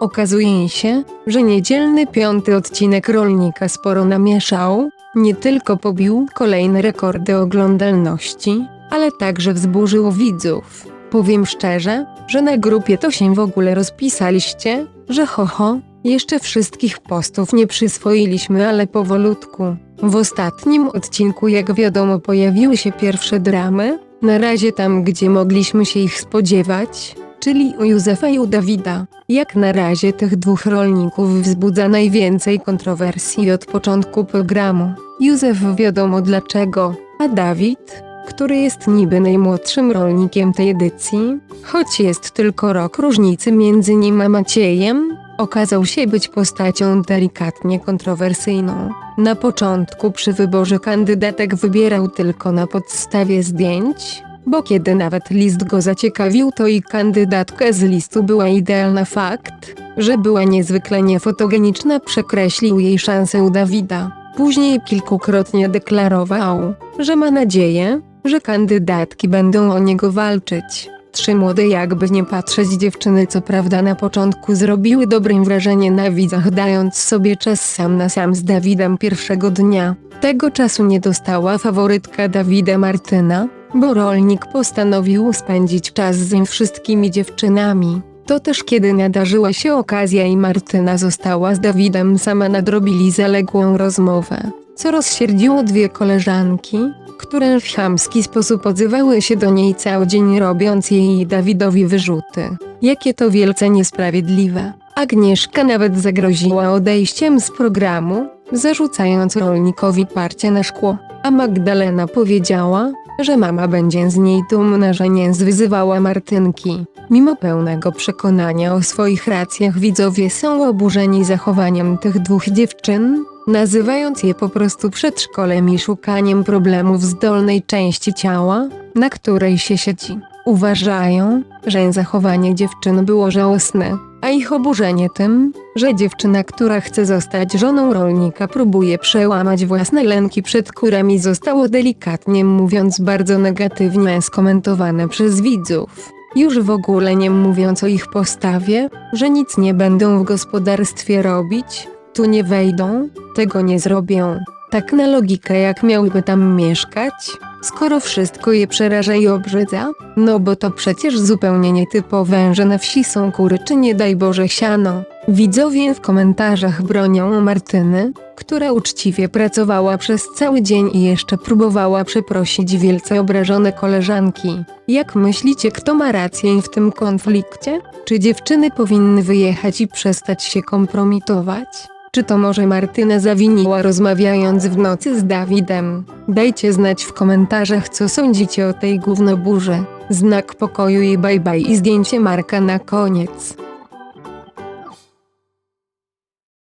Okazuje się, że niedzielny piąty odcinek Rolnika sporo namieszał, nie tylko pobił kolejne rekordy oglądalności, ale także wzburzył widzów. Powiem szczerze, że na grupie to się w ogóle rozpisaliście, że ho ho, jeszcze wszystkich postów nie przyswoiliśmy, ale powolutku. W ostatnim odcinku, jak wiadomo, pojawiły się pierwsze dramy, na razie tam, gdzie mogliśmy się ich spodziewać, czyli u Józefa i u Dawida. Jak na razie tych dwóch rolników wzbudza najwięcej kontrowersji od początku programu. Józef wiadomo dlaczego, a Dawid, który jest niby najmłodszym rolnikiem tej edycji, choć jest tylko rok różnicy między nim a Maciejem, okazał się być postacią delikatnie kontrowersyjną. Na początku przy wyborze kandydatek wybierał tylko na podstawie zdjęć, bo kiedy nawet list go zaciekawił, to i kandydatka z listu była idealna. Fakt, że była niezwykle niefotogeniczna, przekreślił jej szansę u Dawida. Później kilkukrotnie deklarował, że ma nadzieję, że kandydatki będą o niego walczyć. Trzy młode jakby nie patrzeć dziewczyny co prawda na początku zrobiły dobre wrażenie na widzach dając sobie czas sam na sam z Dawidem pierwszego dnia. Tego czasu nie dostała faworytka Dawida Martyna, bo rolnik postanowił spędzić czas z nim wszystkimi dziewczynami. To też kiedy nadarzyła się okazja i Martyna została z Dawidem sama nadrobili zaległą rozmowę, co rozsierdziło dwie koleżanki, które w chamski sposób odzywały się do niej cały dzień robiąc jej i Dawidowi wyrzuty. Jakie to wielce niesprawiedliwe. Agnieszka nawet zagroziła odejściem z programu, zarzucając rolnikowi parcie na szkło, a Magdalena powiedziała, że mama będzie z niej dumna, że nie zwyzywała Martynki. Mimo pełnego przekonania o swoich racjach widzowie są oburzeni zachowaniem tych dwóch dziewczyn, nazywając je po prostu przedszkolem i szukaniem problemów z dolnej części ciała, na której się siedzi. Uważają, że zachowanie dziewczyn było żałosne, a ich oburzenie tym, że dziewczyna, która chce zostać żoną rolnika, próbuje przełamać własne lęki przed kurami, zostało delikatnie mówiąc bardzo negatywnie skomentowane przez widzów. Już w ogóle nie mówiąc o ich postawie, że nic nie będą w gospodarstwie robić, tu nie wejdą, tego nie zrobią. Tak na logikę jak miałyby tam mieszkać, skoro wszystko je przeraża i obrzydza? No bo to przecież zupełnie nietypowe, że na wsi są kury czy nie daj Boże siano. Widzowie w komentarzach bronią Martyny, która uczciwie pracowała przez cały dzień i jeszcze próbowała przeprosić wielce obrażone koleżanki. Jak myślicie, kto ma rację w tym konflikcie? Czy dziewczyny powinny wyjechać i przestać się kompromitować? Czy to może Martynę zawiniła rozmawiając w nocy z Dawidem? Dajcie znać w komentarzach co sądzicie o tej gównoburze. Znak pokoju i bye bye i zdjęcie Marka na koniec.